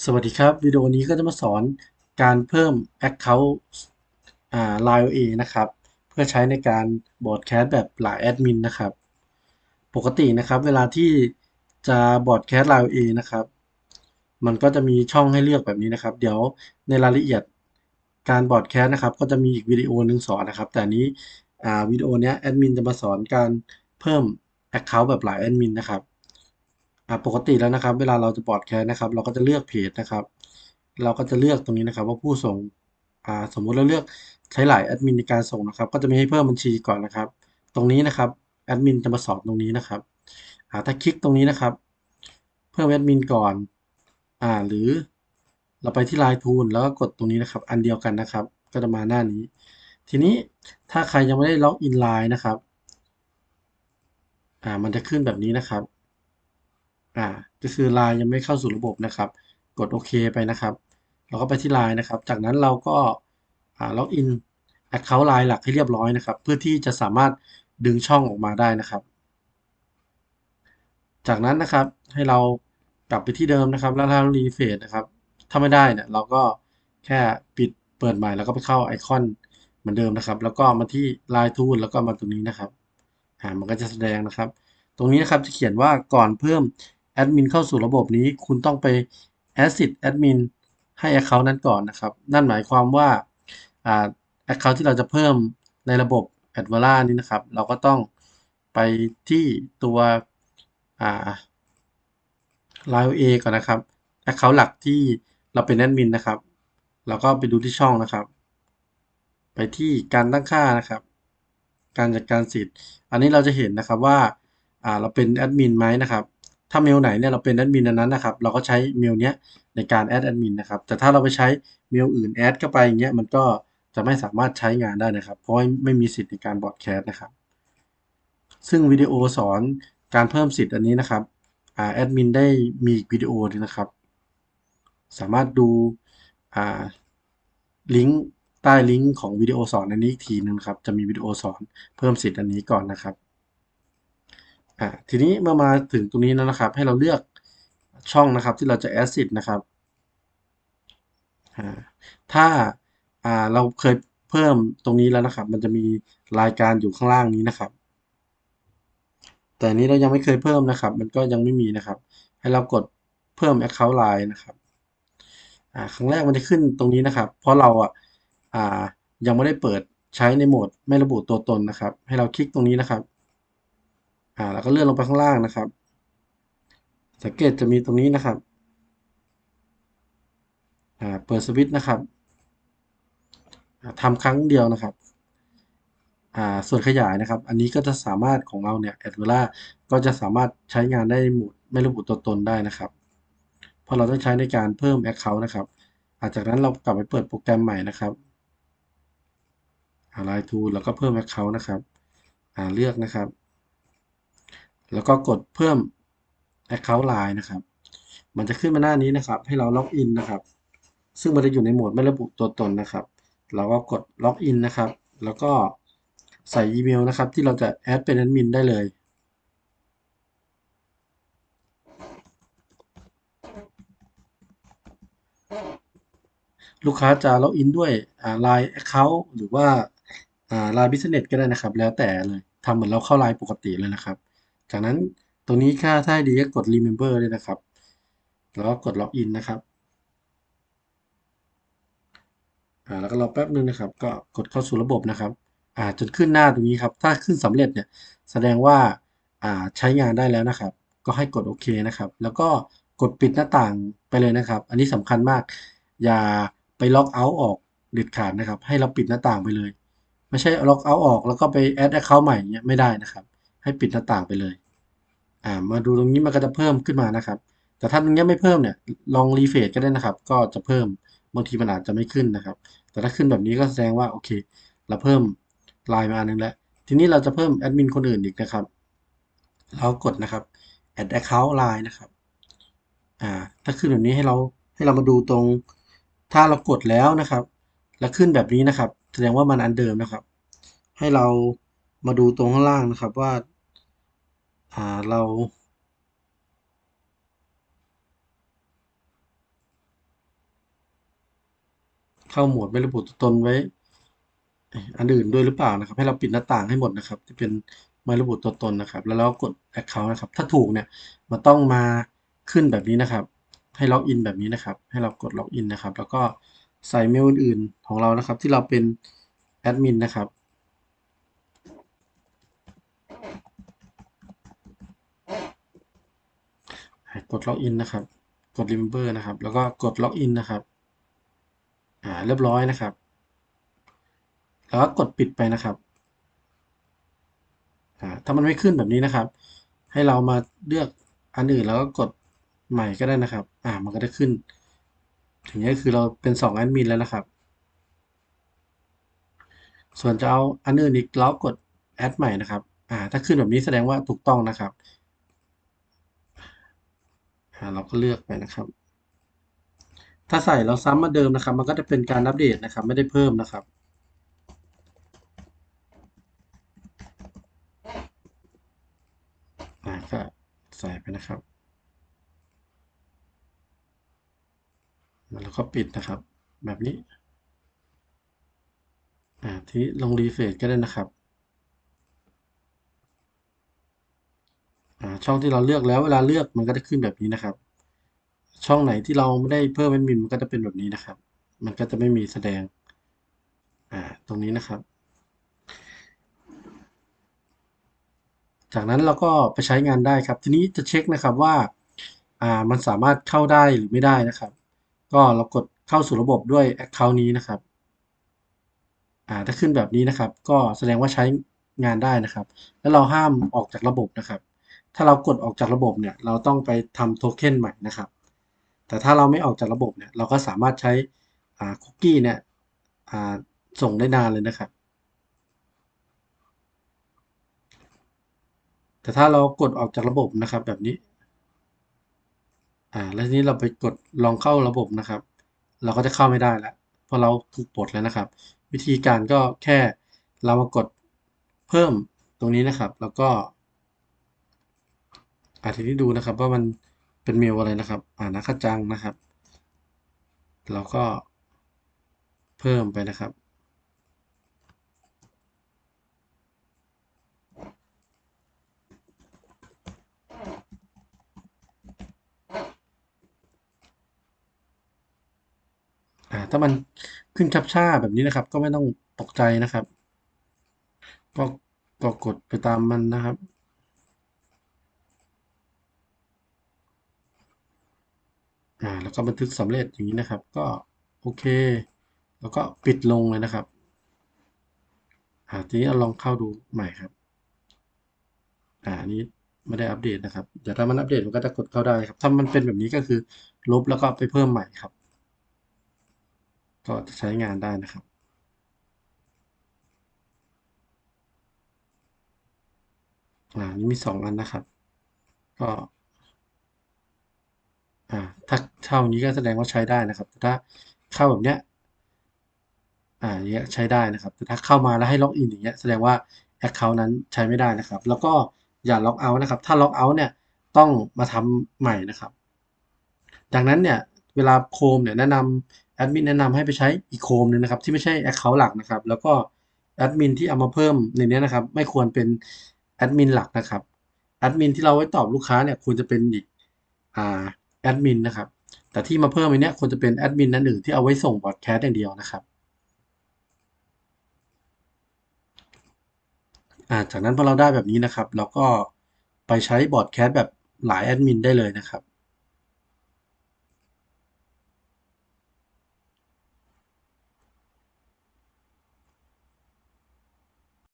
สวัสดีครับวิดีโอนี้ก็จะมาสอนการเพิ่ม Account อ่า Line OA นะครับ เพื่อใช้ในการบอร์ดแคสแบบหลายแอดมินนะครับ ปกตินะครับเวลาที่จะบอร์ดแคส Line OA นะครับ มันก็จะมีช่องให้เลือกแบบนี้นะครับ เดี๋ยวในรายละเอียดการบอร์ดแคสนะครับ ก็จะมีอีกวิดีโอหนึ่งสอนนะครับ แต่นี้อ่าวิดีโอนี้แอดมินจะมาสอนการเพิ่ม Account แบบหลายแอดมินนะครับ อ่าปกติแล้วนะครับ เวลาเราจะบอดแคสนะครับ เราก็จะเลือกเพจนะครับ เราก็จะเลือกตรงนี้นะครับ ว่าผู้ส่งอ่าสมมุติเราเลือกใช้หลายแอดมินในการส่งนะครับ ก็จะไมีให้เพิ่มบัญชีก่อนนะครับ ตรงนี้นะครับแอดมินจะมาสอนตรงนี้นะครับอ่าถ้าคลิกตรงนี้นะครับ เพิ่มแอดมินก่อนอ่าหรือเราไปที่ไลน์ทูลแล้วก็กดตรงนี้นะครับ อันเดียวกันนะครับ ก็จะมาหน้านี้ ทีนี้ถ้าใครยังไม่ได้ล็อกอินไลน์นะครับ อ่า มันจะขึ้นแบบนี้นะครับ อ่าก็คือ Line ยังไม่เข้าสู่ระบบนะครับ กดโอเคไปนะครับ เราก็ไปที่ Line นะครับ จากนั้นเราก็อ่าล็อกอิน Account Line หลักให้เรียบร้อยนะครับ เพื่อที่จะสามารถดึงช่องออกมาได้นะครับ จากนั้นนะครับให้เรากลับไปที่เดิมนะครับ แล้วเรารีเฟรชนะครับ ถ้าไม่ได้เนี่ยเราก็แค่ปิดเปิดใหม่แล้วก็ไปเข้าไอคอนเหมือนเดิมนะครับ แล้วก็มาที่ Line Tool แล้วก็มาตรงนี้นะครับอ่ามันก็จะแสดงนะครับ ตรงนี้นะครับจะเขียนว่าก่อนเพิ่ม แอดมินเข้าสู่ระบบนี้ คุณต้องไป asset admin ให้ account นั้นก่อนนะครับ นั่นหมายความว่าอ่า account ที่เราจะเพิ่มในระบบ a d v a l a นี้นะครับ เราก็ต้องไปที่ตัวอ่า Line A ก่อนนะครับ account หลักที่เราเป็นแอดมินนะครับ เราก็ไปดูที่ช่องนะครับ ไปที่การตั้งค่านะครับ การจัดการสิทธิ์ อันนี้เราจะเห็นนะครับว่าอ่าเราเป็นแอดมินไหมนะครับ ถ้าเมลไหนเนี่ยเราเป็นแอดมินนั้นนะครับ เราก็ใช้เมลเนี้ยในการแอดแอดมินนะครับ แต่ถ้าเราไปใช้เมลอื่นแอดเข้าไปอย่างเงี้ยมันก็จะไม่สามารถใช้งานได้นะครับ เพราะไม่มีสิทธิ์ในการบอร์ดแคสต์นะครับ ซึ่งวิดีโอสอนการเพิ่มสิทธิ์อันนี้นะครับแอดมินได้มีวิดีโอด้วยนะครับ สามารถดูลิงก์ใต้ลิงก์ของวิดีโอสอนอันนี้อีกทีนึงครับ จะมีวิดีโอสอนเพิ่มสิทธิ์อันนี้ก่อนนะครับ อ่าทีนี้เมื่อมาถึงตรงนี้แล้วนะครับ ให้เราเลือกช่องนะครับที่เราจะแอดสิทธิ์นะครับอ่าถ้าอ่าเราเคยเพิ่มตรงนี้แล้วนะครับ มันจะมีรายการอยู่ข้างล่างนี้นะครับ แต่นี้เรายังไม่เคยเพิ่มนะครับ มันก็ยังไม่มีนะครับ ให้เรากดเพิ่ม Account Line นะครับอ่าครั้งแรกมันจะขึ้นตรงนี้นะครับ เพราะเราอะอ่ายังไม่ได้เปิดใช้ในโหมดไม่ระบุตัวตนนะครับ ให้เราคลิกตรงนี้นะครับ อ่าแล้วก็เลื่อนลงไปข้างล่างนะครับ สังเกตจะมีตรงนี้นะครับอ่าเปิดสวิตช์นะครับทำครั้งเดียวนะครับอ่าส่วนขยายนะครับ อันนี้ก็จะสามารถของเราเนี่ยแอดเวลาก็จะสามารถใช้งานได้หมดไม่ระบุตัวตนได้นะครับ เพราะเราต้องใช้ในการเพิ่ม Account นะครับอาจากนั้นเรากลับไปเปิดโปรแกรมใหม่นะครับไลน์ทูลแล้วก็เพิ่ม Account นะครับ อ่าเลือกนะครับ แล้วก็กดเพิ่ม Account Line นะครับ มันจะขึ้นมาหน้านี้นะครับ ให้เราล็อกอินนะครับ ซึ่งมันจะอยู่ในโหมดไม่ระบุตัวตนนะครับ เราก็กดล็อกอินนะครับ แล้วก็ใส่อีเมลนะครับ ที่เราจะแอดเป็นแอดมินได้เลยลูกค้าจะล็อกอินด้วยอ่า Line Account หรือว่าอ่า Line Business ก็ได้นะครับ แล้วแต่เลยทำเหมือนเราเข้า Line ปกติเลยนะครับ จากนั้นตรงนี้ค่าถ้าดีก็กด Remember ด้วยนะครับ แล้วก็กดล็อกอินะครับอ่าแล้วก็รอแป๊บนึงนะครับ ก็กดเข้าสู่ระบบนะครับอ่าจนขึ้นหน้าตรงนี้ครับ ถ้าขึ้นสำเร็จเนี่ยแสดงว่าอ่าใช้งานได้แล้วนะครับ ก็ให้กดโอเคนะครับ แล้วก็กดปิดหน้าต่างไปเลยนะครับ อันนี้สำคัญมาก อย่าไปล็อกเอาท์ออกเด็ดขาดนะครับ ให้เราปิดหน้าต่างไปเลย ไม่ใช่ล็อกเอาท์ออกแล้วก็ไปแอดแอคเคาท์ใหม่เงี้ยไม่ได้นะครับ ให้ปิดหน้าต่างไปเลย อ่ามาดูตรงนี้มันก็จะเพิ่มขึ้นมานะครับ แต่ถ้าตรงนี้ไม่เพิ่มเนี่ยลองรีเฟรชก็ได้นะครับ ก็จะเพิ่มบางทีมันอาจจะไม่ขึ้นนะครับ แต่ถ้าขึ้นแบบนี้ก็แสดงว่าโอเค เราเพิ่มไลน์มาอันนึงแล้ว ทีนี้เราจะเพิ่มแอดมินคนอื่นอีกนะครับ เรากดนะครับ add account line นะครับอ่าถ้าขึ้นแบบนี้ให้เราให้เรามาดูตรง ถ้าเรากดแล้วนะครับ แล้วขึ้นแบบนี้นะครับ แสดงว่ามันอันเดิมนะครับ ให้เรามาดูตรงข้างล่างนะครับว่า เรา เข้าโหมดไม่ระบุตัวตนไว้ อันอื่นด้วยหรือเปล่านะครับ ให้เราปิดหน้าต่างให้หมดนะครับ ที่เป็นไม่ระบุตัวตนนะครับ แล้วเราก็กด Account นะครับ ถ้าถูกเนี่ยมันต้องมาขึ้นแบบนี้นะครับ ให้ล็อกอินแบบนี้นะครับ ให้เรากดล็อกอินนะครับ แล้วก็ใส่เมลอื่นๆของเรานะครับ ที่เราเป็นแอดมินนะครับ กดล็อกอินนะครับ กด remember นะครับ แล้วก็กดล็อกอินนะครับ อ่า เรียบร้อยนะครับ แล้วก็กดปิดไปนะครับ อ่า ถ้ามันไม่ขึ้นแบบนี้นะครับ ให้เรามาเลือกอันอื่นแล้วก็กดใหม่ก็ได้นะครับ อ่า มันก็จะขึ้น ถึงนี้คือเราเป็น2แอดมินแล้วนะครับ ส่วนจะเอาอันอื่นอีกเรากดแอดใหม่นะครับ อ่า ถ้าขึ้นแบบนี้แสดงว่าถูกต้องนะครับ เราก็เลือกไปนะครับ ถ้าใส่เราซ้ำมาเดิมนะครับ มันก็จะเป็นการอัปเดตนะครับ ไม่ได้เพิ่มนะครับอ่าก็ใส่ไปนะครับ แล้วก็ปิดนะครับ แบบนี้ อ่าทีนี้ลงรีเฟรชก็ได้นะครับ อ่า ช่องที่เราเลือกแล้วเวลาเลือกมันก็จะขึ้นแบบนี้นะครับ ช่องไหนที่เราไม่ได้เพิ่มแอดมินมันก็จะเป็นแบบนี้นะครับ มันก็จะไม่มีแสดงอ่าตรงนี้นะครับ จากนั้นเราก็ไปใช้งานได้ครับ ทีนี้จะเช็คนะครับว่าอ่ามันสามารถเข้าได้หรือไม่ได้นะครับ ก็เรากดเข้าสู่ระบบด้วย Account นี้นะครับอ่าถ้าขึ้นแบบนี้นะครับ ก็แสดงว่าใช้งานได้นะครับ แล้วเราห้ามออกจากระบบนะครับ ถ้าเรากดออกจากระบบเนี่ยเราต้องไปทำโทเค็นใหม่นะครับ แต่ถ้าเราไม่ออกจากระบบเนี่ยเราก็สามารถใช้คุกกี้เนี่ยส่งได้นานเลยนะครับ แต่ถ้าเรากดออกจากระบบนะครับแบบนี้อ่าแล้วทีนี้เราไปกดลองเข้าระบบนะครับ เราก็จะเข้าไม่ได้แล้วเพราะเราถูกปลดแล้วนะครับ วิธีการก็แค่เรามากดเพิ่มตรงนี้นะครับ แล้วก็ อ่าทีนี้ดูนะครับว่ามันเป็นเมลอะไรนะครับ อ่านักจังนะครับ เราก็เพิ่มไปนะครับ อ่า ถ้ามันขึ้นชับช่าแบบนี้นะครับ ก็ไม่ต้องตกใจนะครับ ก็ก็กดไปตามมันนะครับ อ่าแล้วก็บันทึกสำเร็จอย่างนี้นะครับ ก็โอเค แล้วก็ปิดลงเลยนะครับอ่าทีนี้เราลองเข้าดูใหม่ครับอ่าอันนี้ไม่ได้อัปเดตนะครับเดี๋ยวถ้ามันอัปเดตมันก็จะกดเข้าได้ครับถ้ามันเป็นแบบนี้ก็คือลบแล้วก็ไปเพิ่มใหม่ครับ ก็จะใช้งานได้นะครับอ่านี่มี 2 อันนะครับ ก็ อ่าถ้าเข้าอย่างนี้ก็แสดงว่าใช้ได้นะครับแต่ถ้าเข้าแบบเนี้ยอ่าเงี้ยใช้ได้นะครับ แต่ถ้าเข้ามาแล้วให้ล็อกอินอย่างเงี้ยแสดงว่าแอ็กเคานั้นใช้ไม่ได้นะครับ แล้วก็อย่าล็อกเอาต์นะครับ ถ้าล็อกเอาต์เนี่ยต้องมาทำใหม่นะครับ ดังนั้นเนี่ยเวลาโคมเนี่ยแนะนำแอดมินแนะนำให้ไปใช้อีกโคมหนึ่งนะครับ ที่ไม่ใช่แอคเคาท์หลักนะครับ แล้วก็แอดมินที่เอามาเพิ่มในเนี้ยนะครับ ไม่ควรเป็นแอดมินหลักนะครับแอดมินที่เราไว้ตอบลูกค้าเนี่ยควรจะเป็นอีกอ่า แอดมินนะครับ แต่ที่มาเพิ่มอันเนี้ยควรจะเป็นแอดมินนั่นหนึ่งที่เอาไว้ส่งบอดแคสต์อย่างเดียวนะครับอ่าจากนั้นพอเราได้แบบนี้นะครับ เราก็ไปใช้บอดแคสต์แบบหลายแอดมินได้เลยนะครับ